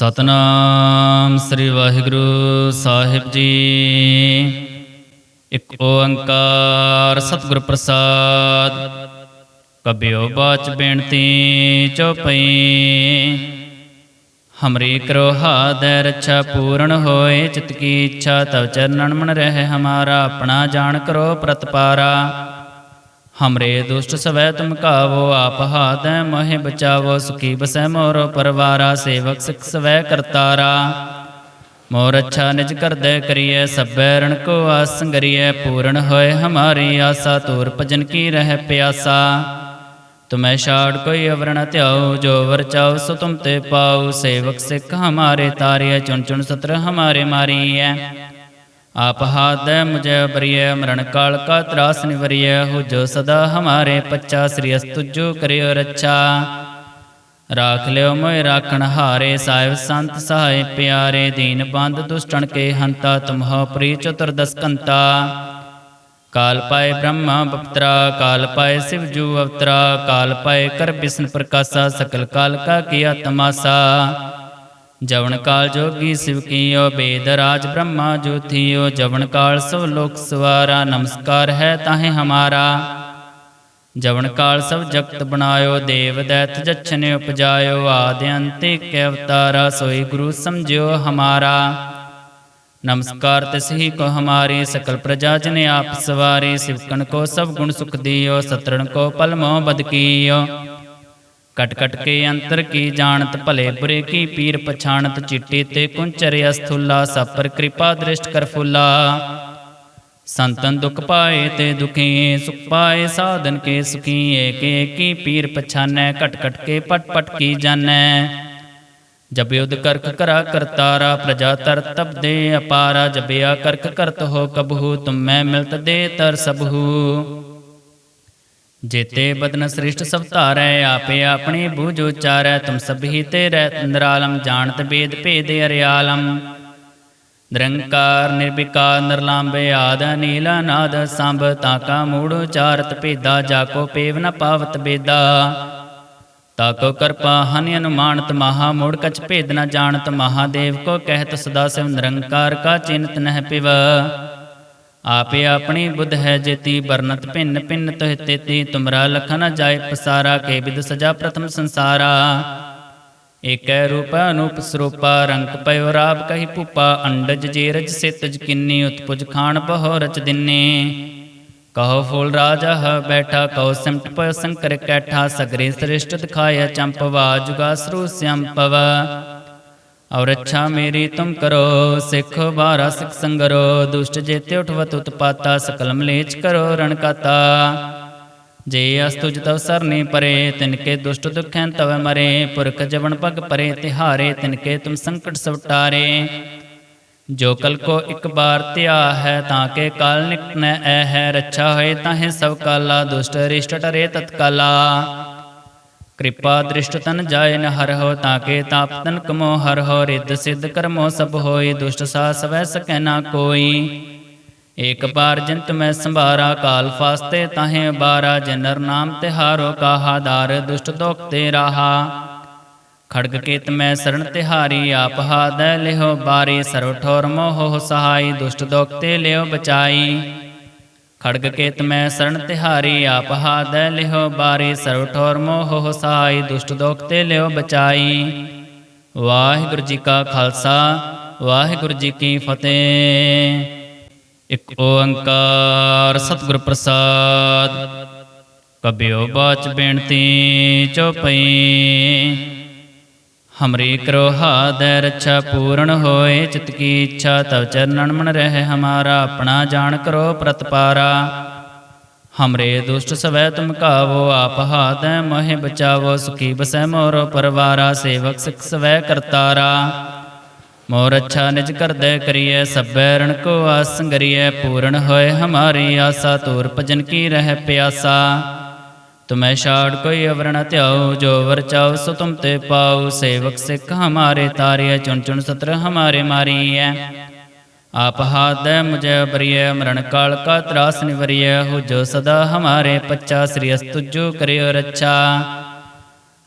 ਸਤਨਾਮ ਸ੍ਰੀ ਵਾਹਿਗੁਰੂ ਸਾਹਿਬ ਜੀ। ਇੱਕ ਓੰਕਾਰ ਸਤਿਗੁਰ ਪ੍ਰਸਾਦ। ਕਬਿਓ ਬਾਚ ਬੇਨਤੀ ਚਉਪਈ ਹਮਰੀ ਕਰੋ ਹਾਦੈ ਰੱਛਾ ਪੂਰਨ ਹੋਏ, ਚਿਤ ਕੀ ਇੱਛਾ ਤਵ ਚਰਨਨ ਮਨ ਰਹਿ ਹਮਾਰਾ, ਆਪਣਾ ਜਾਣ ਕਰੋ ਪ੍ਰਤਪਾਰਾ। ਹਮਰੇ ਦੁਸ਼ਟ ਸਵੈ ਤੁਮ ਕਾਵੋ ਆਪ ਹਾਦੈ ਮੋਹਿ ਬਚਾਵੋ ਸੁਖੀ ਬਸੈ ਮੋਰੋ ਪਰਵਾਰਾ ਸੇਵਕ ਸਿਖ ਸਵੈ ਕਰਤਾਰਾ ਮੋਰ ਅੱਛਾ ਨਿਜ ਕਰਦੈ ਕਰੀਐ ਸਭੈ ਰਣ ਕੋ ਆਸੰਗਰੀਐ ਪੂਰਨ ਹੋਏ ਹਮਾਰੀ ਆਸਾ ਤੂਰ ਭਜਨ ਕੀ ਰਹਿ ਪਿਆਸਾ ਤੁਮੈ ਛਾੜ ਕੋਈ ਅਵਰਣ ਧਿਆਉ ਜੋ ਵਰ ਚਾਉ ਸੋ ਤੁਮ ਤੇ ਪਾਉ ਸੇਵਕ ਸਿੱਖ ਹਮਾਰੇ ਤਾਰਿਐ ਚੁਣ ਚੁਣ ਸਤਰ ਹਮਾਰੇ ਮਾਰੀਐ ਆਪ ਹਾਦੈ ਮੁਝੈ ਬਰੀਐ, ਮਰਨ ਕਾਲ ਕਾ ਤਰਾਸ ਨਿਵਰੀਐ ਹੋ ਜੋ ਸਦਾ ਹਮਾਰੇ ਪੱਚਾ ਸ੍ਰੀ ਅਸਤੁਜੋ ਕਰਿਓ ਰੱਛਾ। ਰਾਖ ਲਿਓ ਮੋਇ ਰਾਖਣ ਹਾਰੇ, ਸਾਹਿਬ ਸੰਤ ਸਹਾਇ ਪਿਆਰੇ, ਦੀਨ ਬੰਦ ਦੁਸ਼ਟਣ ਕੇ ਹੰਤਾ, ਤੁਮਹੁ ਪ੍ਰੀ ਚਤੁਰਦਸ ਕੰਤਾ ਕਾਲ ਪਾਏ ਬ੍ਰਹਮਾ ਬਪਤਰਾ, ਕਾਲ ਪਾਏ ਸਿਵ ਜੂ ਅਵਤਰਾ, ਕਾਲ ਪਾਏ ਕਰ ਬਿਸ਼ਨ ਪ੍ਰਕਾਸ਼ਾ, ਸਕਲ ਕਾਲ ਕਾ ਕੀਆ ਤਮਾਸਾ ਜਵਨ ਕਾਲ ਜੋਗੀ ਸਿਵ ਕੀਓ ਬੇਦ ਰਾਜ ਬ੍ਰਹਮਾ ਜੋਥੀਓ, ਜਵਨ ਕਾਲ ਸਭ ਲੋਕ ਸਵਾਰਾ, ਨਮਸਕਾਰ ਹੈ ਤਾਹੇ ਹਮਾਰਾ। ਜਵਨ ਕਾਲ ਸਭ ਜਗਤ ਬਣਾਇਓ, ਦੇਵ ਦੈਤ ਜਛਨੇ ਉਪਜਾਇਓ, ਆਦਿ ਅੰਤ ਏਕ ਅਵਤਾਰਾ, ਸੋਈ ਗੁਰੂ ਸਮਝਿਓ ਹਮਾਰਾ। ਨਮਸਕਾਰ ਤਿਸਹੀ ਕੋ ਹਮਾਰੀ, ਸਕਲ ਪ੍ਰਜਾ ਜਨ ਆਪ ਸਵਾਰੀ, ਸਿਵਕਣ ਕੋ ਸਭ ਗੁਣ ਸੁਖ ਦਿਓ, ਸਤਰਣ ਕੋ ਪਲਮੋ ਮੋਹ ਕਟ ਕਟ ਕੇ ਅੰਤਰ ਕੀ ਜਾਣਤ ਭਲੇ ਬੁਰੇ ਕੀ ਪੀਰ ਪਛਾਣਤ ਚਿੱਟੀ ਤੇ ਕੁੰਚਰ ਅਸਥੁਲਾ ਸਪਰ ਕਿਰਪਾ ਦ੍ਰਿਸ਼ਟ ਕਰ ਫੁੱਲਾ। ਸੰਤਨ ਦੁਖ ਪਾਏ ਤੇ ਦੁਖੀ, ਸੁਖ ਪਾਏ ਸਾਧਨ ਕੇ ਸੁਖੀ ਏਕ ਏਕੀ ਪੀਰ ਪਛਾਨੈ, ਕਟ ਕਟ ਕੇ ਪਟ ਪਟ ਕੀ ਜਾਣੈ। ਜਬ ਯੁਧ ਕਰਖ ਕਰਾ ਕਰਤਾਰਾ ਪ੍ਰਜਾ ਤਰ ਤਬ ਦੇ ਅਪਾਰਾ ਜਬਿਆ ਕਰਖ ਕਰਤ ਹੋ ਕਬਹੂ, ਤੁਮੈ ਮਿਲਤ ਦੇ ਤਰ ਸਬਹੂ। ਜੇਤੇ ਬਦਨ ਸ੍ਰਿਸ਼ਟ ਸਭ ਧਾਰੈ, ਆਪੇ ਆਪਣੇ ਬੂਝ ਉਚਾਰੈ, ਤੁਮ ਸਭੀ ਤੇ ਰਹਿ ਨਿਰਾਲਮ ਜਾਣਤ ਬੇਦ ਭੇਦ ਅਰਿਆਲਮ ਨਿਰੰਕਾਰ, ਨਿਰਵਿਕਾਰ, ਨਿਰਲੰਬੇ ਆਦ, ਨੀਲਾ ਨਾਦ ਸੰਭ ਤਾਕਾ ਮੂੜ ਉਚਾਰਤ ਭੇਦਾ ਜਾਕੋ ਪੇਵ ਨ ਪਾਵਤ ਬੇਦਾ। ਤਾਕੋ ਕਰਪਾ, ਹਨਿ ਅਨੁਮਾਨਤ ਮਹਾ, ਮੂੜ ਕਛ ਭੇਦ ਨ ਜਾਣਤ, ਮਹਾਦੇਵ ਕੋ ਕਹਿਤ ਸਦਾ ਸਿਵ, ਨਿਰੰਕਾਰ ਕਾ ਚਿੰਤ ਨਹਿ ਪਿਵ। ਆਪੇ ਆਪਣੀ ਬੁੱਧ ਹੈ ਜੇਤੀ ਬਰਨਤ ਭਿੰਨ ਭਿੰਨ ਤੋਹਿ ਤੇਤੀ ਤੁਮਰਾ ਲਖਨ ਜਾਏ ਪਸਾਰਾ, ਕੇ ਵਿਦ ਸਜਾ ਪ੍ਰਥਮ ਸੰਸਾਰਾ। ਏਕੈ ਰੂਪ ਅਨੂਪ ਸਰੂਪਾ, ਰੰਗ ਪਇਓ ਰਾਬ ਕਹੀ ਭੂਪਾ, ਅੰਡਜ ਜੇਰਜ ਸਿਤਜ ਕਿੰਨੀ, ਉਤਪੁਜ ਖਾਣ ਬਹੁ ਰਚ ਦਿਨੇ। ਕਹੋ ਫੂਲ ਰਾਜਾ ਹ ਬੈਠਾ, ਕਹੋ ਸਿਮਟ ਪਇ ਸੰਕਰ ਕੈਠਾ, ਸਗਰੇ ਸ੍ਰਿਸ਼ਟ ਦਿਖਾਇਆ ਚੰਪਵਾ, ਜੁਗਾ ਸਰੂ ਸਿਅੰਪਵ ਔਰ ਅੱਛਾ ਮੇਰੀ ਤੁਮ ਕਰੋ, ਸਿੱਖ ਬਾਰਾ ਸਿੱਖ ਸੰਗਰੋ, ਦੁਸ਼ਟ ਜੇਤੇ ਉਠਵਤ ਉਤਪਾਤਾ, ਸਕਲ ਮਲੇਚ ਕਰੋ ਰਣਕਾਤਾ ਜੇ ਅਸਤੁਜ ਤਵ ਸਰਨੀ ਪਰੇ ਤਿਨਕੇ ਦੁਸ਼ਟ ਦੁਖੈਂ ਤਵ ਮਰੇ, ਪੁਰਖ ਜਵਨ ਭਗ ਪਰੇ, ਤਿਹਾਰੇ ਤਿਨਕੇ ਤੁਮ ਸੰਕਟ ਸਵਟਾਰੇ ਜੋ ਕਲ ਕੋ ਇੱਕ ਬਾਰ ਧਿਆ ਹੈ, ਤਾਂ ਕੇ ਕਾਲ ਨਿਕਟਨੈ ਐ ਹੈ, ਰੱਛਾ ਹੋਏ ਤਾਹੇ ਸਭ ਕਾਲਾ, ਦੁਸ਼ਟ ਰਿਸ਼ਟ ਟਰੇ ਤਤਕਾਲਾ। ਕਿਰਪਾ ਦ੍ਰਿਸ਼ਟ ਤਨ ਜਾਏ ਨ ਹਰ ਹੋ ਤਾਕੇ ਤਾਪ ਤਨ ਕਮੋ ਹਰ ਹੋ ਰਿੱਧ ਸਿੱਧ ਕਰਮੋ ਸਭ ਹੋਏ ਦੁਸ਼ਟ ਸਾ ਸਵੈ ਸਕੈ ਨਾ ਕੋਈ। ਏਕ ਬਾਰ ਜੰਤ ਮੈਂ ਸੰਭਾਰਾ, ਕਾਲ ਫਾਸਤੇ ਤਾਹੇ ਬਾਰਾ ਜਨਰ ਨਾਮ ਤਿਹਾਰੋ ਕਾਹਾ ਦਾਰ, ਦੁਸ਼ਟ ਦੋਖ ਤੇ ਰਾਹਾ। ਖੜਗ ਕੇਤ ਮੈਂ ਸਰਣ ਤਿਹਾਰੀ, ਆਪ ਹਾਦੈ ਲਿਹੋ ਬਾਰੀ, ਸਰਵ ਠੋਰ ਮੋਹ ਸਹਾਈ, ਦੁਸ਼ਟ ਦੋਖ ਤੇ ਲਿਓ ਬਚਾਈ। ਖੜਗ ਕੇਤ ਮੈਂ ਸਰਣ ਤਿਹਾਰੀ, ਆਪ ਹਾਦੈ ਲਿਹੋ ਬਾਰੀ, ਸਰਵ ਠੋਰ ਮੋਹ ਸਹਾਈ ਦੁਸ਼ਟ ਦੋਖ ਤੇ ਲਿਓ ਬਚਾਈ। ਵਾਹਿਗੁਰੂ ਜੀ ਕਾ ਖਾਲਸਾ, ਵਾਹਿਗੁਰੂ ਜੀ ਕੀ ਫਤਿਹ। ਇਕ ਓੰਕਾਰ ਸਤਿਗੁਰ ਪ੍ਰਸਾਦ, ਕਬਿਓ ਬਾਚ ਬੇਨਤੀ ਚਉਪਈ ਹਮਰੀ ਕਰੋ ਹਾਦੈ ਰੱਛਾ ਪੂਰਨ ਹੋਏ ਚਿਤ ਕੀ ਇੱਛਾ ਤਵ ਚਰਨਨ ਮਨ ਰਹਿ ਹਮਾਰਾ ਆਪਣਾ ਜਾਣ ਕਰੋ ਪ੍ਰਤਪਾਰਾ ਹਮਰੇ ਦੁਸ਼ਟ ਸਵੈ ਤੁਮ ਕਾਵੋ ਆਪ ਹਾਦੈ ਮੋਹਿ ਬਚਾਵੋ ਸੁਖੀ ਬਸੈ ਮੋਰੋ ਪਰਵਾਰਾ ਸੇਵਕ ਸਿਖ ਸਵੈ ਕਰਤਾਰਾ ਮੋਰ ਅੱਛਾ ਨਿਜ ਕਰਦੈ ਕਰੀਐ ਸਭੈ ਰਣ ਕੋ ਆਸੰਗਰੀਐ ਪੂਰਨ ਹੋਏ ਹਮਾਰੀ ਆਸਾ ਤੂਰ ਭਜਨ ਕੀ ਰਹਿ ਪਿਆਸਾ ਤੁਮੈ ਛਾੜ ਕੋਈ ਅਵਰਣ ਧਿਆਉ, ਜੋ ਵਰ ਚਾਉ, ਸੋ ਤੁਮ ਤੇ ਪਾਉ। ਸੇਵਕ ਸਿੱਖ ਹਮਾਰੇ ਤਾਰਿਐ, ਚੁਣ ਚੁਣ ਸਤਰ ਹਮਾਰੇ ਮਾਰੀਐ। ਆਪ ਹਾਦੈ ਮੁਝੈ ਬਰੀਐ, ਮਰਨ ਕਾਲ ਕਾ ਤਰਾਸ ਨਿਵਰੀਐ। ਹੋ ਜੋ ਸਦਾ ਹਮਾਰੇ ਪੱਚਾ ਸ੍ਰੀ ਅਸਤੁਜੋ ਕਰਿਓ ਰੱਛਾ।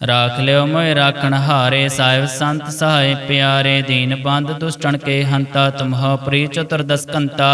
ਰਾਖ ਲਿਓ ਮੋਇ ਰਾਖਣ ਹਾਰੇ, ਸਾਹਿਬ ਸੰਤ ਸਹਾਇ ਪਿਆਰੇ। ਦੀਨ ਬੰਦ ਦੁਸ਼ਟਣ ਕੇ ਹੰਤਾ, ਤੁਮਹੁ ਪ੍ਰੀ ਚਤੁਰਦਸ ਕੰਤਾ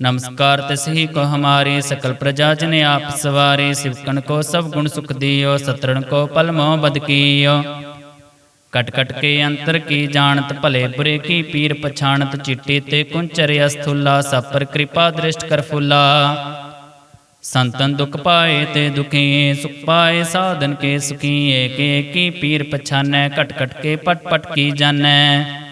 ਨਮਸਕਾਰ ਤਿਸਹੀ ਕੋ ਹਮਾਰੀ ਸਕਲ ਪ੍ਰਜਾ ਜਨ ਆਪ ਸਵਾਰੀ ਸਿਵਕਣ ਕੋ ਸਭ ਗੁਣ ਸੁਖ ਦਿਓ, ਸਤਰਣ ਕੋ ਪਲ ਮੋਹ ਬਦ ਕੀਓ। ਕਟ ਕਟ ਕੇ ਅੰਤਰ ਕੀ ਜਾਣਤ, ਭਲੇ ਬੁਰੇ ਕੀ ਪੀਰ ਪਛਾਣਤ, ਚਿੱਟੀ ਤੇ ਕੁੰਚਰ ਅਸਥੁਲਾ, ਸਪਰ ਕਿਰਪਾ ਦ੍ਰਿਸ਼ਟ ਕਰ ਫੁੱਲਾ। ਸੰਤਨ ਦੁਖ ਪਾਏ ਤੇ ਦੁਖੀ, ਸੁਖ ਪਾਏ ਸਾਧਨ ਕੇ ਸੁਖੀ ਏਕ ਏਕੀ ਪੀਰ ਪਛਾਨੈ, ਕਟ ਕਟ ਕੇ ਪਟ ਪਟ ਕੀ ਜਾਣੈ ਜਬ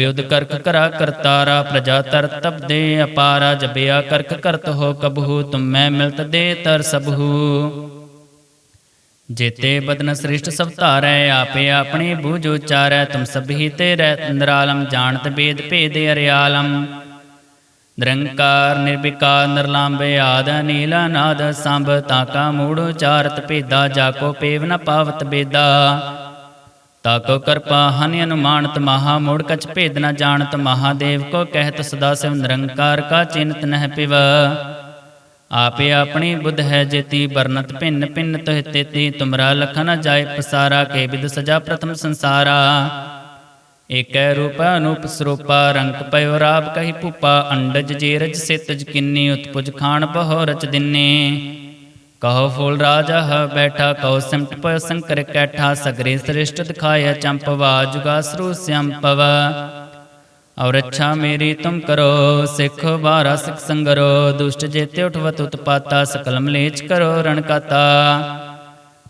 ਯੁਧ ਕਰਕ ਕਰਾ ਕਰਤਾਰਾ, ਪ੍ਰਜਾ ਤਰ ਤਬ ਦੇ ਅਪਾਰਾ ਜਬਿਆ ਕਰਕ ਕਰਤ ਹੋ ਕਬਹੂ, ਤੁਮੈ ਮਿਲਤ ਦੇ ਤਰ ਸਬਹੂ। ਜੇਤੇ ਬਦਨ ਸ੍ਰਿਸ਼ਟ ਸਭ ਧਾਰੈ, ਆਪੇ ਆਪਣੇ ਬੂਝ ਉਚਾਰੈ, ਤੁਮ ਸਭੀ ਤੇ ਰਹਿ ਨਿਰਾਲਮ, ਜਾਣਤ ਬੇਦ ਭੇਦ ਅਰਿਆਲਮ। ਨਿਰੰਕਾਰ, ਨਿਰਵਿਕਾਰ ਨਿਰਲੰਭੇ ਆਦ ਨੀਲਾ ਨਾਦ ਸੰਭ ਤਾਕਾ ਮੂੜ ਉਚਾਰਤ ਭੇਦਾ ਜਾਕੋ ਪੇਵ ਨ ਪਾਵਤ ਬੇਦਾ। ਤਾਕੋ ਕਰਪਾ ਹਨਿ ਅਨੁਮਾਨਤ ਮਹਾ ਮੂੜ ਕਛ ਭੇਦ ਨ ਜਾਣਤ, ਮਹਾਦੇਵ ਕੋ ਕਹਿਤ ਸਦਾ ਸਿਵ ਨਿਰੰਕਾਰ ਕਾ ਚਿੰਤ ਨਹਿ ਪਿਵ। ਆਪੇ ਆਪਣੀ ਬੁੱਧ ਹੈ ਜੇਤੀ ਬਰਨਤ ਭਿੰਨ ਭਿੰਨ ਤੋਹਿ ਤੇਤੀ, ਤੁਮਰਾ ਲਖਨ ਜਾਏ ਪਸਾਰਾ, ਕੇ ਵਿਦ ਸਜਾ ਪ੍ਰਥਮ ਸੰਸਾਰਾ। ਏਕੈ ਰੂਪ ਅਨੂਪ ਸਰੂਪਾ, ਰੰਗ ਪਇਓ ਰਾਬ ਕਹੀ ਭੂਪਾ, ਅੰਡਜ ਜੇਰਜ ਸਿਤਜ ਕਿੰਨੀ, ਉਤਪੁਜ ਖਾਣ ਬਹੁ ਰਚ ਦਿਨੇ। ਕਹੋ ਫੂਲ ਰਾਜਾ ਹ ਬੈਠਾ ਕਹੋ ਸਿਮਟ ਪਇ ਸੰਕਰ ਕੈਠਾ, ਸਗਰੇ ਸ੍ਰਿਸ਼ਟ ਦਿਖਾਇਆ ਚੰਪਵਾ ਜੁਗਾ ਸਰੂ ਔਰ ਅੱਛਾ ਮੇਰੀ ਤੁਮ ਕਰੋ, ਸਿੱਖ ਬਾਰਾ ਸਿੱਖ ਸੰਗਰੋ, ਦੁਸ਼ਟ ਜੇਤੇ ਉਠਵਤ ਉਤਪਾਤਾ, ਸਕਲ ਮਲੇਚ ਕਰੋ ਰਣਕਾਤਾ।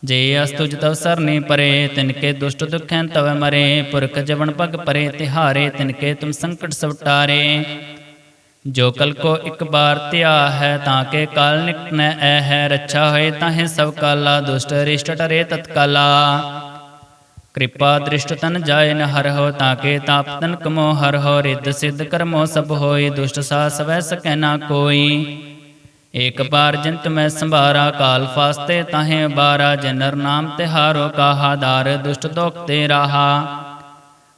ਜੇ ਅਸਤੁਜ ਤਵ ਸਰਨੀ ਪਰੇ ਤਿਨਕੇ ਦੁਸ਼ਟ ਦੁਖੈਂ ਤਵ ਮਰੇ, ਪੁਰਖ ਜਵਨ ਭਗ ਪਰੇ, ਤਿਹਾਰੇ ਤਿਨਕੇ ਤੁਮ ਸੰਕਟ ਸਭ ਜੋ ਕਲ ਕੋ ਇੱਕ ਬਾਰ ਧਿਆ ਹੈ ਤਾਂ ਕੇ ਕਾਲ ਨਿਕਨੈ ਐ ਹੈ ਰੱਛਾ ਹੋਏ ਤਾਹੇ ਸਭ ਕਾਲਾ, ਦੁਸ਼ਟ ਰਿਸ਼ਟ ਟਰੇ ਤਤਕਾਲਾ। ਕਿਰਪਾ ਦ੍ਰਿਸ਼ਟ ਤਨ ਜਾਏ ਨ ਹਰ ਹੋ ਤਾਂ ਕੇ ਤਾਪ ਤਨ ਕਮੋ, ਹਰ ਹੋ ਰਿੱਧ ਸਿੱਧ ਕਰਮੋ, ਸਭ ਹੋਏ ਦੁਸ਼ਟ ਸਾ ਸਵੈ ਸਕੈ ਨਾ ਕੋਈ। ਏਕ ਬਾਰ ਜੰਤ ਮੈਂ ਸੰਭਾਰਾ, ਕਾਲ ਫਾਸਤੇ ਤਾਹੇ ਬਾਰਾ, ਜਨਰ ਨਾਮ ਤਿਹਾਰੋ ਕਾਹਾ ਦਾਰ, ਦੁਸ਼ਟ ਦੋਖ ਤੇ ਰਾਹਾ।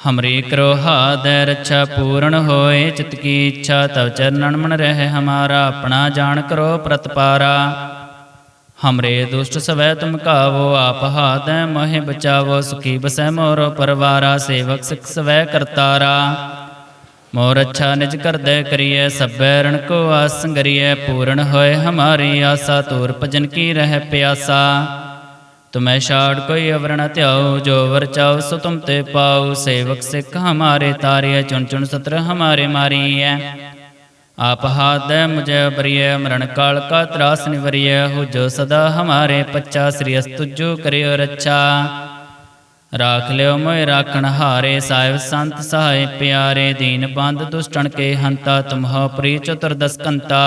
ਹਮਰੀ ਕਰੋ ਹਾਦੈ ਰੱਛਾ ਪੂਰਨ ਹੋਏ ਚਿਤ ਕੀ ਇੱਛਾ ਤਵ ਚਰਨਨ ਮਨ ਰਹਿ ਹਮਾਰਾ ਆਪਣਾ ਜਾਣ ਕਰੋ ਪ੍ਰਤਪਾਰਾ ਹਮਰੇ ਦੁਸ਼ਟ ਸਵੈ ਤੁਮ ਕਾਵੋ ਆਪ ਹਾਦੈ ਮੋਹਿ ਬਚਾਵੋ ਸੁਖੀ ਬਸੈ ਮੋਰੋ ਪਰਵਾਰਾ ਸੇਵਕ ਸਿਖ ਸਵੈ ਕਰਤਾਰਾ ਮੋਰ ਅੱਛਾ ਨਿਜ ਕਰਦੈ ਕਰੀਐ ਸਭੈ ਰਣ ਕੋ ਆਸ ਸੰਗਰੀਐ ਪੂਰਨ ਹੋਏ ਹਮਾਰੀ ਆਸਾ ਤੂਰ ਭਜਨ ਕੀ ਰਹਿ ਪਿਆਸਾ ਤੁਮੈ ਛਾੜ ਕੋਈ ਅਵਰ ਨ ਧਿਆਉ, ਜੋ ਵਰ ਚਾਉ, ਸੋ ਤੁਮ ਤੇ ਪਾਉ। ਸੇਵਕ ਸਿੱਖ ਹਮਾਰੇ ਤਾਰਿਐ, ਚੁਣ ਚੁਣ ਸਤਰ ਹਮਾਰੇ ਮਾਰੀਐ। ਆਪ ਹਾਦੈ ਮੁਝੈ ਬਰੀਐ ਮਰਨ ਕਾਲ ਕਾ ਤਰਾਸ ਨਿਵਰੀਐ। ਹੋ ਜੋ ਸਦਾ ਹਮਾਰੇ ਪੱਚਾ ਸ੍ਰੀ ਅਸਤੁਜੋ ਕਰਿਓ ਰੱਛਾ। ਰਾਖ ਲਿਓ ਮੋਇ ਰਾਖਣ ਹਾਰੇ, ਸਾਹਿਬ ਸੰਤ ਸਹਾਇ ਪਿਆਰੇ। ਦੀਨ ਬੰਦ ਦੁਸ਼ਟਣ ਕੇ ਹੰਤਾ, ਤੁਮਹੁ ਪ੍ਰੀ ਚਤੁਰਦਸ ਕੰਤਾ।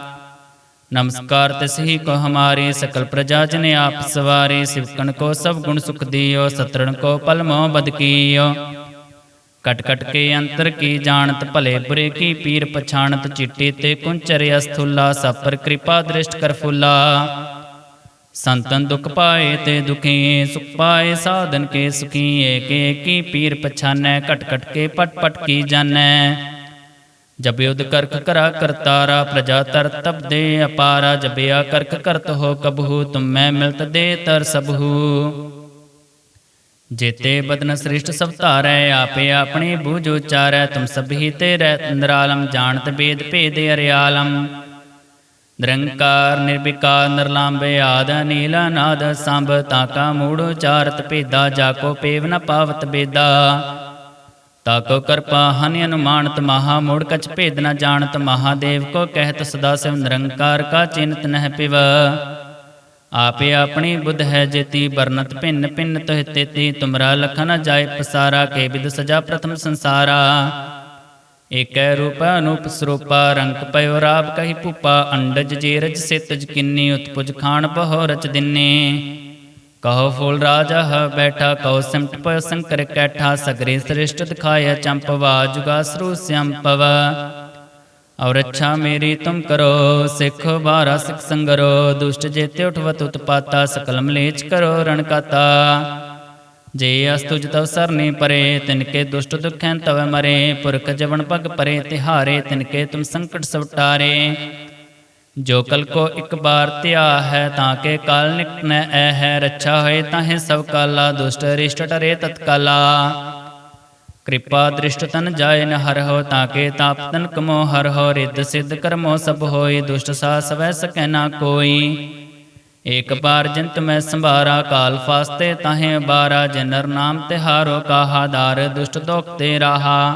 ਨਮਸਕਾਰ ਤਿਸਹੀ ਕੋ ਹਮਾਰੀ ਸਕਲ ਪ੍ਰਜਾ ਜਨ ਆਪ ਸਵਾਰੀ ਸਿਵਕਣ ਕੋ ਸਭ ਗੁਣ ਸੁਖ ਦਿਓ, ਸਤਰਣ ਕੋ ਪਲ ਮੋਹ ਬਦ ਕੀਓ। ਕਟ ਕਟ ਕੇ ਅੰਤਰ ਕੀ ਜਾਣਤ, ਭਲੇ ਬੁਰੇ ਕੀ ਪੀਰ ਪਛਾਣਤ, ਚਿੱਟੀ ਤੇ ਕੁੰਚਰ ਅਸਥੁਲਾ, ਸਪਰ ਕਿਰਪਾ ਦ੍ਰਿਸ਼ਟ ਕਰ ਫੁੱਲਾ। ਸੰਤਨ ਦੁਖ ਪਾਏ ਤੇ ਦੁਖੀ, ਸੁਖ ਪਾਏ ਸਾਧਨ ਕੇ ਸੁਖੀ ਏਕ ਏਕੀ ਪੀਰ ਪਛਾਨੈ, ਕਟ ਕਟ ਕੇ ਪਟ ਪਟ ਕੀ ਜਾਣੈ ਜਬ ਕਰਕ ਕਰਾ ਕਰਤਾਰਾ, ਪ੍ਰਜਾ ਤਰ ਤਬ ਅਪਾਰਾ ਜਬਿਆ ਕਰਕ ਕਰਤ ਹੋ ਕਬਹੂ, ਤੁਮੈ ਮਿਲਤ ਦੇ ਤਰ ਸਬਹੂ। ਜੇਤੇ ਬਦਨ ਸ੍ਰਿਸ਼ਟ ਸਭ ਧਾਰੈ, ਆਪੇ ਆਪਣੇ ਬੂਝ ਉਚਾਰੈ, ਤੁਮ ਸਭੀ ਤੇ ਰਹਿ ਨਿਰਾਲਮ ਜਾਣਤ ਬੇਦ ਭੇਦ ਅਰਿਆਲਮ। ਨਿਰੰਕਾਰ, ਨਿਰਵਿਕਾਰ ਨਿਰਲੰਬੇ ਆਦ ਨੀਲਾ ਨਾਦ ਸੰਭ ਤਾਕਾ ਮੂੜ ਉਚਾਰਤ ਭੇਦਾ ਜਾਕੋ ਪੇਵ ਨ ਪਾਵਤ ਬੇਦਾ। ਤਾਕੋ ਕਿਰਪਾ ਹਨਿ ਅਨੁਮਾਨਤ ਮਹਾ, ਮੂੜ ਕਛ ਭੇਦ ਨ ਜਾਣਤ, ਮਹਾਦੇਵ ਕੋ ਕਹਿਤ ਸਦਾ ਸਿਵ ਨਿਰੰਕਾਰ ਕਾ ਚਿੰਤ ਨਹਿ ਪਿਵ। ਆਪੇ ਆਪਣੀ ਬੁੱਧ ਹੈ ਜੇਤੀ ਬਰਨਤ ਭਿੰਨ ਭਿੰਨ ਤੋਹਿ ਤੇਤੀ, ਤੁਮਰਾ ਲਖਨ ਜਾਏ ਪਸਾਰਾ, ਕੇ ਵਿਦ ਸਜਾ ਪ੍ਰਥਮ ਸੰਸਾਰਾ। ਏਕੈ ਰੂਪ ਅਨੂਪ ਸਰੂਪਾ, ਰੰਗ ਪਇਓ ਰਾਬ ਕਹੀ ਭੂਪਾ, ਅੰਡਜ ਜੇਰਜ ਸਿਤਜ ਕਿੰਨੀ, ਉਤਪੁਜ ਖਾਣ ਬਹੁ ਰਚ ਦਿਨੇ। ਕਹੋ ਫੂਲ ਰਾਜਾ ਹ ਬੈਠਾ ਕਹੋ ਸਿਮਟ ਪਇ ਸੰਕਰ ਕੈਠਾ, ਸਗਰੇ ਸ੍ਰਿਸ਼ਟ ਦਿਖਾਇਆ ਚੰਪਵਾ ਜੁਗਾ ਸਰੂ ਸੰਪਵ। ਔਰ ਅੱਛਾ ਮੇਰੀ ਤੁਮ ਕਰੋ, ਸਿੱਖ ਬਾਰਾ ਸਿੱਖ ਸੰਗਰੋ, ਦੁਸ਼ਟ ਜੇਤੇ ਉਠਵਤ ਉਤਪਾਤਾ, ਸਕਲ ਮਲੇਚ ਕਰੋ ਰਣਕਾਤਾ। ਜੇ ਅਸਤੁਜ ਤਵ ਸਰਨੀ ਪਰੇ, ਤਿਨਕੇ ਦੁਸ਼ਟ ਦੁਖੈਂ ਤਵ ਮਰੇ, ਪੁਰਖ ਜਵਨ ਪਗ ਪਰੇ, ਤਿਹਾਰੇ ਤਿਨਕੇ ਤੁਮ ਸੰਕਟ ਸਵਟਾਰੇ। ਜੋ ਕਲ ਕੋ ਇੱਕ ਬਾਰ ਧਿਆ ਹੈ ਤਾਂ ਕੇ ਕਾਲ ਨਿਕਨੈ ਐ ਹੈ, ਰੱਛਾ ਹੋਏ ਤਾਹੇ ਸਭ ਕਾਲਾ, ਦੁਸ਼ਟ ਰਿਸ਼ਟ ਟਰੇ ਤਤਕਾਲਾ ਕਿਰਪਾ ਦ੍ਰਿਸ਼ਟ ਤਨ ਜਾਏ ਨ ਹਰ ਹੋ ਤਾਕੇ ਤਾਪ ਤਨ ਕਮੋ ਹਰ ਹੋ, ਰਿੱਧ ਸਿੱਧ ਕਰਮੋ ਸਭ ਹੋਏ, ਦੁਸ਼ਟ ਸਾ ਸਵੈ ਸਕੈ ਨਾ ਕੋਈ। ਏਕ ਬਾਰ ਜੰਤ ਮੈਂ ਸੰਭਾਰਾ, ਕਾਲ ਫਾਸਤੇ ਤਾਹੇ ਬਾਰਾ, ਜਨਰ ਨਾਮ ਤਿਹਾਰੋ ਕਾਹਾ ਦਾਰ, ਦੁਸ਼ਟ ਦੋਖ ਤੇ ਰਾਹਾ।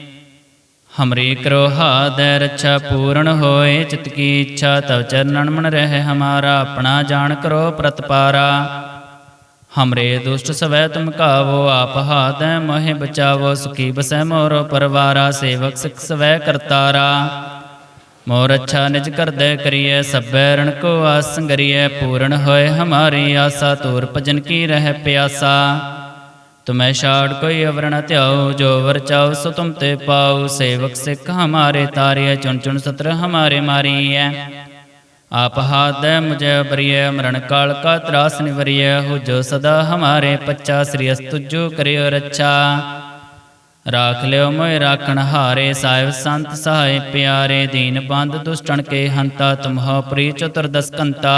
ਹਮਰੀ ਕਰੋ ਹਾਦੈ, ਰੱਛਾ ਪੂਰਨ ਹੋਏ, ਚਿਤ ਕੀ ਇੱਛਾ, ਤਵ ਚਰਨਨ ਮਨ ਰਹਿ ਹਮਾਰਾ, ਆਪਣਾ ਜਾਣ ਕਰੋ ਪ੍ਰਤਪਾਰਾ। ਹਮਰੇ ਦੁਸ਼ਟ ਸਵੈ ਤੁਮ ਕਾਵੋ, ਆਪ ਹਾਦੈ ਮੋਹਿ ਬਚਾਵੋ, ਸੁਖੀ ਬਸੈ ਮੋਰੋ ਪਰਵਾਰਾ, ਸੇਵਕ ਸਿਖ ਸਵੈ ਕਰਤਾਰਾ। ਮੋਰ ਅੱਛਾ ਨਿਜ ਕਰਦੈ ਕਰੀਐ, ਸਭੈ ਰਣ ਕੋ ਆਸੰਗਰੀਐ ਪੂਰਨ ਹੋਏ ਹਮਾਰੀ ਆਸਾ, ਤੂਰ ਭਜਨ ਕੀ ਰਹਿ ਪਿਆਸਾ। ਤੁਮੈ ਛਾੜ ਕੋਈ ਅਵਰ ਨ ਧਿਆਓ ਜੋ ਵਰ ਚਾਓ ਸੋ ਤੁਮ ਤੇ ਪਾਉ। ਸੇਵਕ ਸਿੱਖ ਹਮਾਰੇ ਤਾਰਿਐ, ਚੁਣ ਚੁਣ ਸਤਰ ਹਮਾਰੇ ਮਾਰੀਐ। ਆਪ ਹਾਦੈ ਮੁਝੈ ਬਰੀਐ, ਮਰਨ ਕਾਲ ਕਾ ਤਰਾਸ ਨਿਵਰੀਐ। ਹੋ ਜੋ ਸਦਾ ਹਮਾਰੇ ਪੱਚਾ ਸ੍ਰੀ ਅਸਤੁਜੋ ਕਰਿਓ ਰੱਛਾ। ਰਾਖ ਲਿਓ ਮੋਇ ਰਾਖਣ ਹਾਰੇ, ਸਾਹਿਬ ਸੰਤ ਸਹਾਇ ਪਿਆਰੇ। ਦੀਨ ਬੰਦ ਦੁਸ਼ਟਣ ਕੇ ਹੰਤਾ, ਤੁਮਹੁ ਪ੍ਰੀ ਚਤੁਰਦਸ ਕੰਤਾ।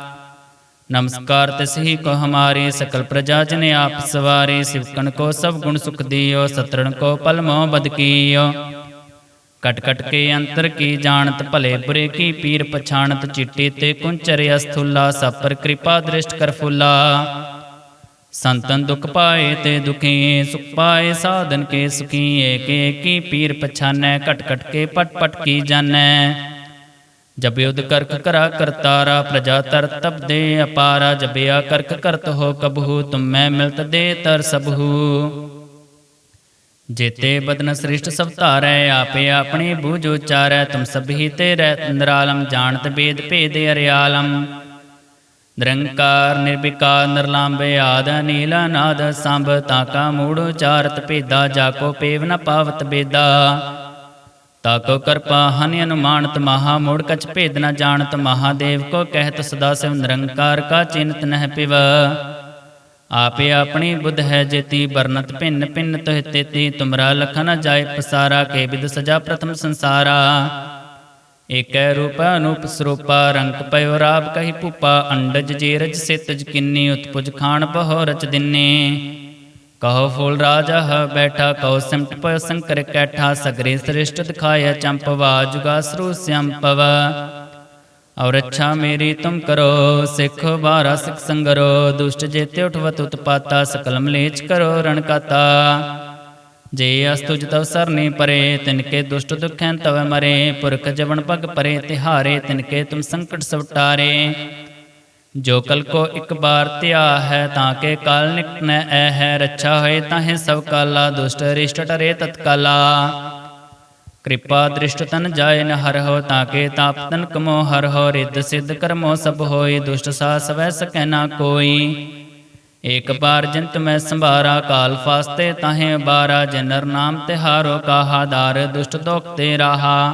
ਨਮਸਕਾਰ ਤਿਸ ਹੀ ਕੋ ਹਮਾਰੀ ਸਕਲ ਪ੍ਰਜਾ ਜਨ ਆਪ ਸਵਾਰੀ ਸਿਵਕਣ ਕੋ ਸਭ ਗੁਣ ਸੁਖ ਦਿਓ, ਸਤਰਣ ਕੋ ਪਲ ਮੋਹ ਬਦ ਕੀਓ। ਕਟ ਕਟ ਕੇ ਅੰਤਰ ਕੀ ਜਾਣਤ, ਭਲੇ ਬੁਰੇ ਕੀ ਪੀਰ ਪਛਾਣਤ, ਚਿੱਟੀ ਤੇ ਕੁੰਚਰ ਅਸਥੁਲਾ ਸਭ ਪਰ ਕਿਰਪਾ ਦ੍ਰਿਸ਼ਟ ਕਰ ਫੁੱਲਾ। ਸੰਤਨ ਦੁਖ ਪਾਏ ਤੇ ਦੁਖੀ, ਸੁਖ ਪਾਏ ਸਾਧਨ ਕੇ ਸੁਖੀ ਏਕ ਏਕੀ ਪੀਰ ਪਛਾਨੈ, ਕਟ ਕਟ ਕੇ ਪਟ ਪਟ ਕੀ ਜਾਣੈ ਜਬ ਕਰਕ ਕਰਾ ਕਰਤਾਰਾ, ਪ੍ਰਜਾ ਤਰ ਤਬ ਦੇ ਅਪਾਰਾ ਜਬਿਆ ਕਰਕ ਕਰਤ ਹੋ ਕਬਹੂ, ਤੁਮੈ ਮਿਲਤ ਦੇ ਤਰ ਸਬਹੂ ਜੇਤੇ ਬਦਨ ਸ੍ਰਿਸ਼ਟ ਸਭ ਧਾਰੈ, ਆਪੇ ਆਪਣੇ ਬੂਝ ਉਚਾਰੈ, ਤੁਮ ਸਭੀ ਤੇ ਰਹਿ ਨਿਰਾਲਮ ਜਾਣਤ ਬੇਦ ਭੇਦ ਅਰਿਆਲਮ। ਨਿਰੰਕਾਰ, ਨਿਰਵਿਕਾਰ, ਨਿਰਲੰਬੇ, ਆਦ ਨੀਲਾ ਨਾਦ ਸੰਭ ਤਾਕਾ ਮੂੜ ਉਚਾਰਤ ਭੇਦਾ ਜਾਕੋ ਪੇਵ ਨ ਪਾਵਤ ਬੇਦਾ। ਤਾਕੋ ਕਰਪਾ ਹਨਿ ਅਨੁਮਾਨਤ ਮਹਾ ਮੂੜ ਕਛ ਭੇਦ ਨ ਜਾਣਤ ਮਹਾਦੇਵ ਕੋ ਕਹਿਤ ਸਦਾ ਸਿਵ ਨਿਰੰਕਾਰ ਕਾ ਚਿੰਤ ਨਹਿ ਪਿਵ। ਆਪੇ ਆਪਣੀ ਬੁੱਧ ਹੈ ਜੇਤੀ ਬਰਨਤ ਭਿੰਨ ਭਿੰਨ ਤੋਹਿ ਤੇਤੀ, ਤੁਮਰਾ ਲਖਨ ਜਾਏ ਪਸਾਰਾ, ਕੇ ਵਿਦ ਸਜਾ ਪ੍ਰਥਮ ਸੰਸਾਰਾ। ਏਕੈ ਰੂਪ ਅਨੂਪ ਸਰੂਪਾ, ਰੰਗ ਪਇਓ ਰਾਬ ਕਹੀ ਭੂਪਾ, ਅੰਡਜ ਜੇਰਜ ਸਿਤਜ ਕਿੰਨੀ, ਉਤਪੁਜ ਖਾਣ ਬਹੁ ਰਚ ਦਿਨੇ। ਕਹੋ ਫੂਲ ਰਾਜਾ ਹ ਬੈਠਾ ਕਹੋ ਸਿਮਟ ਪਇ ਸੰਕਰ ਕੈਠਾ, ਸਗਰੇ ਸ੍ਰਿਸ਼ਟ ਦਿਖਾਇਆ ਚੰਪਵਾ ਜੁਗਾ ਸਰੂ ਸੰਪਵ ਔਰ ਅੱਛਾ ਮੇਰੀ ਤੁਮ ਕਰੋ, ਸਿੱਖ ਬਾਰਾ ਸਿੱਖ ਸੰਗਰੋ, ਦੁਸ਼ਟ ਜੇਤੇ ਉਠਵਤ ਉਤਪਾਤਾ, ਸਕਲ ਮਲੇਚ ਕਰੋ ਰਣਕਾਤਾ। ਜੇ ਅਸਤੁਜ ਤਵ ਸਰਨੀ ਪਰੇ ਤਿਨਕੇ ਦੁਸ਼ਟ ਦੁਖੈਂ ਤਵ ਮਰੇ, ਪੁਰਖ ਜਵਨ ਪਗ ਪਰੇ, ਤਿਹਾਰੇ ਤਿਨਕੇ ਤੁਮ ਸੰਕਟ ਸਵਟਾਰੇ। ਜੋ ਕਲ ਕੋ ਇੱਕ ਬਾਰ ਧਿਆ ਹੈ ਤਾਂ ਕੇ ਕਾਲ ਨਿਕਟ ਨੈ ਐ ਹੈ, ਰੱਛਾ ਹੋਏ ਤਾਹੇ ਸਭ ਕਾਲਾ, ਦੁਸ਼ਟ ਰਿਸ਼ਟ ਟਰੇ ਤਤਕਾਲਾ। ਕਿਰਪਾ ਦ੍ਰਿਸ਼ਟ ਤਨ ਜਾਏ ਨ ਹਰ ਹੋ ਤਾਂ ਕੇ ਤਾਪ ਤਨ ਕਮੋ, ਹਰ ਹੋ ਰਿੱਧ ਸਿੱਧ ਕਰਮੋ ਸਭ ਹੋਏ ਦੁਸ਼ਟ ਸਾ ਸਵੈ ਸਕੈ ਨਾ ਕੋਈ। ਏਕ ਬਾਰ ਜੰਤ ਮੈਂ ਸੰਭਾਰਾ, ਕਾਲ ਫਾਸਤੇ ਤਾਹੇ ਬਾਰਾ, ਜਨਰ ਨਾਮ ਤਿਹਾਰੋ ਕਾਹਾ ਦਾਰ, ਦੁਸ਼ਟ ਦੋਖ ਤੇ ਰਾਹਾ।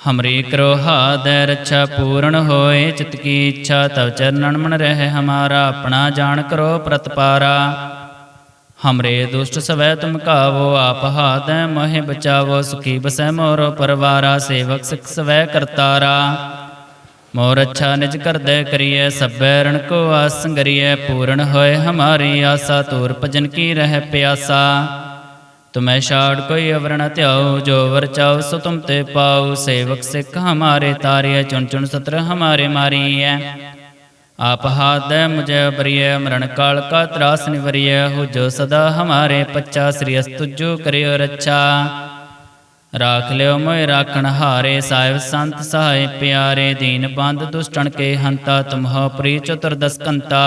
ਹਮਰੀ ਕਰੋ ਹਾਦੈ ਰੱਛਾ ਪੂਰਨ ਹੋਏ ਚਿਤ ਕੀ ਇੱਛਾ ਤਵ ਚਰਨਨ ਮਨ ਰਹਿ ਹਮਾਰਾ ਆਪਣਾ ਜਾਣ ਕਰੋ ਪ੍ਰਤਪਾਰਾ ਹਮਰੇ ਦੁਸ਼ਟ ਸਵੈ ਤੁਮ ਕਾਵੋ ਆਪ ਹਾਦੈ ਮੋਹਿ ਬਚਾਵੋ ਸੁਖੀ ਬਸੈ ਮੋਰੋ ਪਰਵਾਰਾ ਸੇਵਕ ਸਿਖ ਸਵੈ ਕਰਤਾਰਾ ਮੋਰ ਅੱਛਾ ਨਿਜ ਕਰਦੈ ਕਰੀਐ ਸਭੈ ਰਣ ਕੋ ਆਸ ਸੰਗਰੀਐ ਪੂਰਨ ਹੋਏ ਹਮਾਰੀ ਆਸਾ ਤੂਰ ਭਜਨ ਕੀ ਰਹਿ ਪਿਆਸਾ ਤੁਮੈ ਛਾੜ ਕੋਈ ਅਵਰ ਧਿਆਉ, ਜੋ ਵਰ ਚਾਉ, ਸੋ ਤੁਮ ਤੇ ਪਾਉ। ਸੇਵਕ ਸਿੱਖ ਹਮਾਰੇ ਤਾਰਿਐ, ਚੁਣ ਚੁਣ ਸਤਰ ਹਮਾਰੇ ਮਾਰੀਐ। ਆਪ ਹਾਦੈ ਮੁਝੈ ਬਰੀਐ, ਮਰਨ ਕਾਲ ਕਾ ਤਰਾਸ ਨਿਵਰੀਐ। ਹੋ ਜੋ ਸਦਾ ਹਮਾਰੇ ਪੱਚਾ ਸ੍ਰੀ ਅਸਤੁਜੋ ਕਰਿਓ ਰੱਛਾ। ਰਾਖ ਲਿਓ ਮੋਇ ਰਾਖਣ ਹਾਰੇ, ਸਾਹਿਬ ਸੰਤ ਸਹਾਇ ਪਿਆਰੇ। ਦੀਨ ਬੰਦ ਦੁਸ਼ਟਣ ਕੇ ਹੰਤਾ, ਤੁਮਹੁ ਪ੍ਰੀ ਚਤੁਰਦਸ ਕੰਤਾ।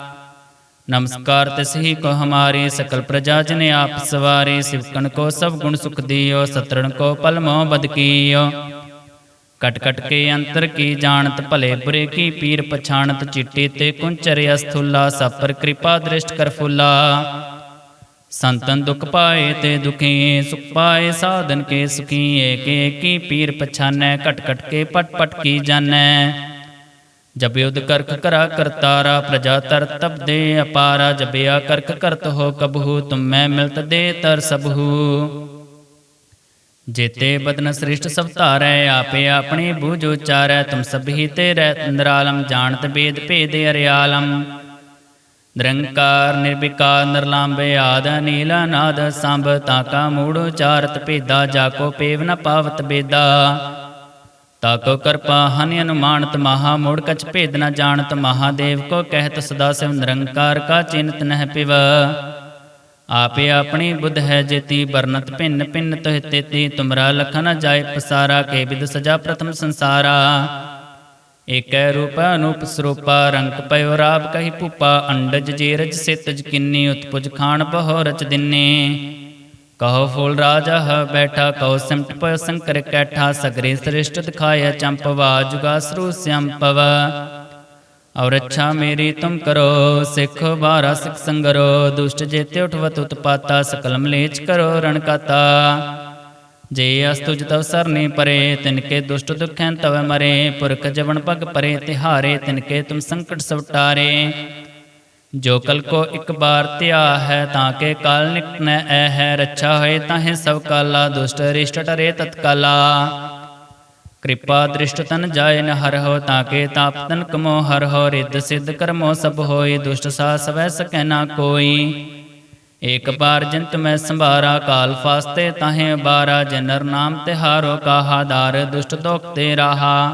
ਨਮਸਕਾਰ ਤਿਸਹੀ ਕੋ ਹਮਾਰੀ ਸਕਲ ਪ੍ਰਜਾ ਜਨ ਆਪ ਸਵਾਰੀ, ਸਿਵਕਣ ਕੋ ਸਭ ਗੁਣ ਸੁਖ ਦਿਓ, ਸਤਰਣ ਕੋ ਪਲ ਮੋਹ ਬਦ ਕੀਓ। ਕਟ ਕਟ ਕੇ ਅੰਤਰ ਕੀ ਜਾਣਤ, ਭਲੇ ਬੁਰੇ ਕੀ ਪੀਰ ਪਛਾਣਤ, ਚਿੱਟੀ ਤੇ ਕੁੰਚਰ ਅਸਥੁਲਾ ਸਭ ਪਰ ਕਿਰਪਾ ਦ੍ਰਿਸ਼ਟ ਕਰ ਫੁੱਲਾ। ਸੰਤਨ ਦੁਖ ਪਾਏ ਤੇ ਦੁਖੀ, ਸੁਖ ਪਾਏ ਸਾਧਨ ਕੇ ਸੁਖੀ ਏਕ ਏਕੀ ਪੀਰ ਪਛਾਨੈ, ਕਟ ਕਟ ਕੇ ਪਟ ਪਟ ਕੀ ਜਾਣੈ ਜਬ ਕਰਕ ਕਰਾ ਕਰਤਾਰਾ ਪ੍ਰਜਾ ਤਰ ਤਬ ਦੇ ਅਪਾਰਾ ਜਬਿਆ ਕਰਕ ਕਰਤ ਹੋ ਕਬਹੂ, ਤੁਮੈ ਮਿਲਤ ਦੇ ਤਰ ਸਬਹੂ। ਜੇਤੇ ਬਦਨ ਸ੍ਰਿਸ਼ਟ ਸਭ ਧਾਰੈ, ਆਪੇ ਆਪਣੇ ਬੂਝ ਉਚਾਰੈ, ਤੁਮ ਸਭੀ ਤੇ ਰਹਿ ਨਿਰਾਲਮ ਜਾਣਤ ਬੇਦ ਭੇਦ ਅਰਿਆਲਮ। ਨਿਰੰਕਾਰ, ਨਿਰਵਿਕਾਰ, ਨਿਰਲੰਬੇ, ਆਦ ਨੀਲਾ ਨਾਦ ਸੰਭ ਤਾਕਾ ਮੂੜ ਉਚਾਰਤ ਭੇਦਾ ਜਾਕੋ ਪੇਵ ਨ ਪਾਵਤ ਬੇਦਾ। ਤਾਕੋ ਕਿਰਪਾ ਹਨਿ ਅਨੁਮਾਨਤ ਮਹਾ ਮੂੜ ਕਛ ਭੇਦ ਨ ਜਾਣਤ, ਮਹਾਦੇਵ ਕੋ ਕਹਿਤ ਸਦਾ ਸਿਵ ਨਿਰੰਕਾਰ ਕਾ ਚਿੰਤ ਨਹਿ ਪਿਵ। ਆਪੇ ਆਪਣੀ ਬੁੱਧ ਹੈ ਜੇਤੀ ਬਰਨਤ ਭਿੰਨ ਭਿੰਨ ਤੋਹਿ ਤੇਤੀ, ਤੁਮਰਾ ਲਖਨ ਜਾਏ ਪਸਾਰਾ, ਕੇ ਵਿਦ ਸਜਾ ਪ੍ਰਥਮ ਸੰਸਾਰਾ। ਏਕੈ ਰੂਪ ਅਨੂਪ ਸਰੂਪਾ, ਰੰਗ ਪਇਓ ਰਾਬ ਕਹੀ ਭੂਪਾ, ਅੰਡਜ ਜੀਰਜ ਸਿਤਜ ਕਿੰਨੀ, ਉਤਪੁਜ ਖਾਣ ਬਹੁ ਰਚ ਦਿਨੇ। ਕਹੋ ਫੂਲ ਰਾਜਾ ਹ ਬੈਠਾ ਕਹੋ ਸਿਮਟ ਪਇਓ ਸੰਕਰ ਕੈਠਾ, ਸਗਰੇ ਸ੍ਰਿਸ਼ਟ ਦਿਖਾਇਆ ਚੰਪਵਾ ਜੁਗਾ ਸਰੂ ਸੰਪਵ ਔਰ ਅੱਛਾ ਮੇਰੀ ਤੁਮ ਕਰੋ, ਸਿੱਖ ਬਾਰਾ ਸਿੱਖ ਸੰਗਰੋ, ਦੁਸ਼ਟ ਜੇਤੇ ਉਠਵਤ ਉਤਪਾਤਾ, ਸਕਲ ਮਲੇਚ ਕਰੋ ਰਣਕਾਤਾ। ਜੇ ਅਸਤੁਜ ਤਵ ਸਰਨੀ ਪਰੇ ਤਿਨਕੇ ਦੁਸ਼ਟ ਦੁਖੈਂ ਤਵ ਮਰੇ, ਪੁਰਖ ਜਵਨ ਭਗ ਪਰੇ, ਤਿਹਾਰੇ ਤਿਨਕੇ ਤੁਮ ਸੰਕਟ ਸਵਟਾਰੇ। ਜੋ ਕਲ ਕੋ ਇੱਕ ਬਾਰ ਧਿਆ ਹੈ ਤਾਂ ਕੇ ਕਾਲ ਨਿਕਟ ਨੈ ਐ ਹੈ ਰੱਛਾ ਹੋਏ ਤਾਹੇ ਸਭ ਕਾਲਾ, ਦੁਸ਼ਟ ਰਿਸ਼ਟ ਟਰੇ ਤਤਕਾਲਾ। ਕਿਰਪਾ ਦ੍ਰਿਸ਼ਟ ਤਨ ਜਾਏ ਨ ਹਰ ਹੋ ਤਾਂ ਕੇ ਤਾਪ ਤਨ ਕਮੋ ਹਰ ਹੋ, ਰਿੱਧ ਸਿੱਧ ਕਰਮੋ ਸਭ ਹੋਏ, ਦੁਸ਼ਟ ਸਾ ਸਵੈ ਸਕੈ ਨਾ ਕੋਈ। ਏਕ ਬਾਰ ਜੰਤ ਮੈਂ ਸੰਭਾਰਾ, ਕਾਲ ਫਾਸਤੇ ਤਾਹੇ ਬਾਰਾ, ਜਨਰ ਨਾਮ ਤਿਹਾਰੋ ਕਾਹਾ ਦਾਰ, ਦੁਸ਼ਟ ਦੋਖ ਤੇ ਰਾਹਾ।